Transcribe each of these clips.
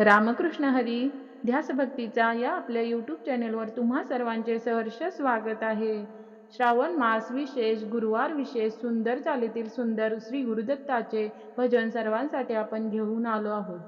रामकृष्ण हरी ध्यासभक्तीचा या आपल्या यूट्यूब चॅनेलवर तुम्हा सर्वांचे सहर्ष स्वागत आहे. श्रावण मास विशेष गुरुवार विशेष सुंदर चालीतील सुंदर श्री गुरुदत्ताचे भजन सर्वांसाठी आपण घेऊन आलो आहोत.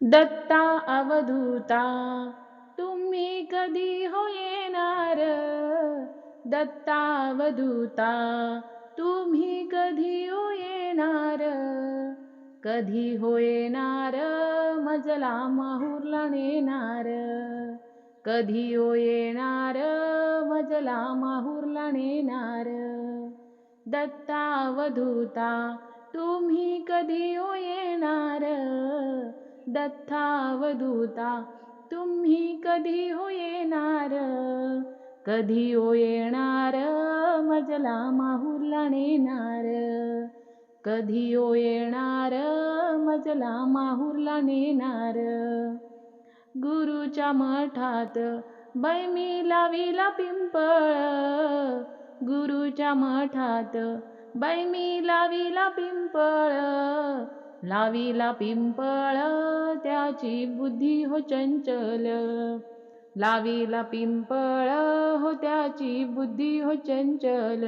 दत्ता अवधूता तुम्ही कधी हो येणार? दत्ता अवधूता तुम्ही कधी हो येणार? कधी होयेणार मजला माहूरला नेणार. कधी हो येणार मजला माहूरला नेणार. दत्ता अवधूता तुम्ही कधी हो येणार दत्ता अवधूता तुम्ही कधी हो येणार कधी हो येणार मजला माहूरला नेणार. कधी ओ येणार मजला माहूरला नेणार. गुरुच्या मठात बैमी लाविला पिंपळ. गुरुच्या मठात बैमी लाविला पिंपळ. लाविला पिंपळ त्याची बुद्धी हो चंचल. लाविला पिंपळ हो त्याची बुद्धी हो चंचल.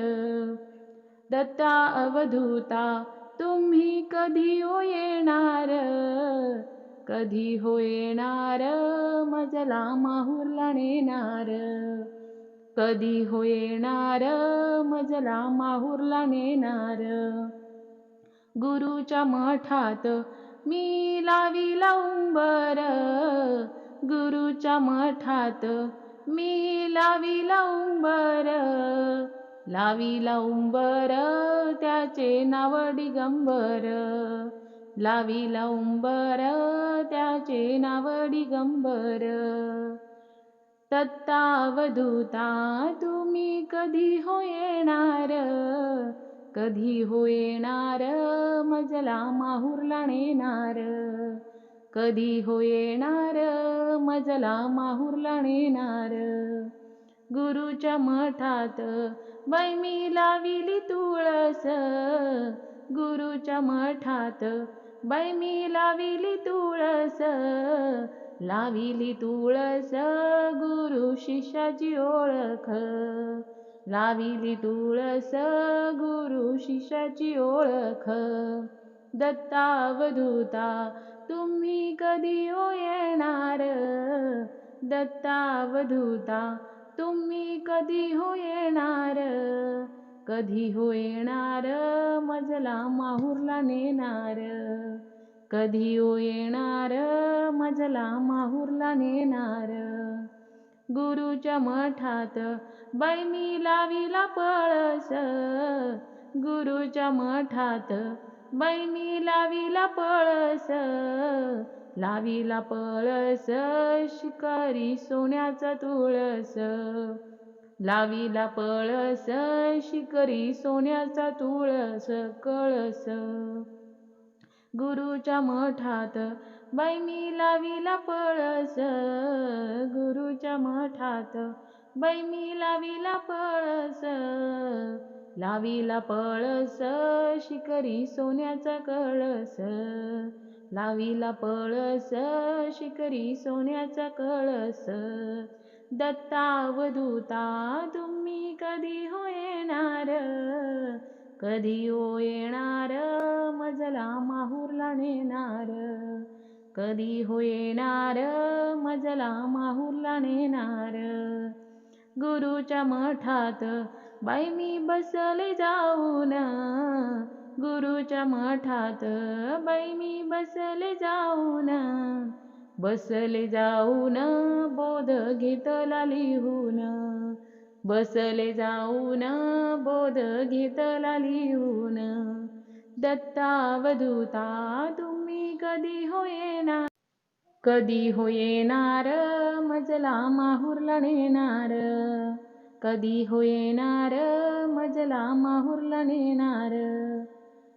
दत्ता अवधूता तुम्ही कधी हो येणार? कधी हो येणार? मजला माहुरला नेणार? कधी हो येणार? मजला माहुरला नेणार? गुरुच्या मठात मी लाविला उंबर गुरुच्या मठात मी लाविला उंबर लाविला उंबर त्याचे नाव दिगंबर. लाविला उंबर त्याचे नाव दिगंबर. तत्तावधूता तुम्ही कधी हो येणार कधी हो येणार मजला माहूरला नेणार. कधी हो येणार मजला माहूरला नेणार. गुरुच्या मठात. बैमी लाविली तुळस. गुरुच्या मठात. बैमी लाविली तुळस. लाविली तुळस गुरु शिष्याची ओळख. लाविली तुळस गुरु शिष्याची ओळख. दत्तावधूता तुम्ही कधी ओ येणार? दत्तावधूता तुम्ही कधी हो येणार? कधी हो येणार? मजला माहूरला नेणार. कधी हो येणार? मजला माहूरला नेणार. गुरुच्या मठात बैमी लावीला पळस. गुरुच्या मठात बैमी लावीला पळस. लाविला पळस शिकारी सोन्याचा तुळस. लाविला पळस शिकारी सोन्याचा तुळस कळस. गुरुच्या मठात बैमी लाविला पळस. गुरुच्या मठात बैमी लाविला पळस. लाविला पळस शिकरी सोन्याचा कळस. लाविला पळस शिकरी सोन्याचा कळस. दत्तावधूता तुम्ही कधी हो येणार कधी हो येणार मजला माहूरला नेणार. कधी हो येणार मजला माहूरला नेणार. गुरुच्या मठात बाई मी बसले जाऊन. गुरुच्या मठात बाई मी बसले जाऊन बसले जाऊन बोध घेतला लिहून बसले जाऊन बोध घेतला लिहून. दत्तावधूता तुम्ही कधी होयेणार? कधी होयेणार? मजला माहुरला नेणार. कधी होयेणार? मजला माहुरला नेणार.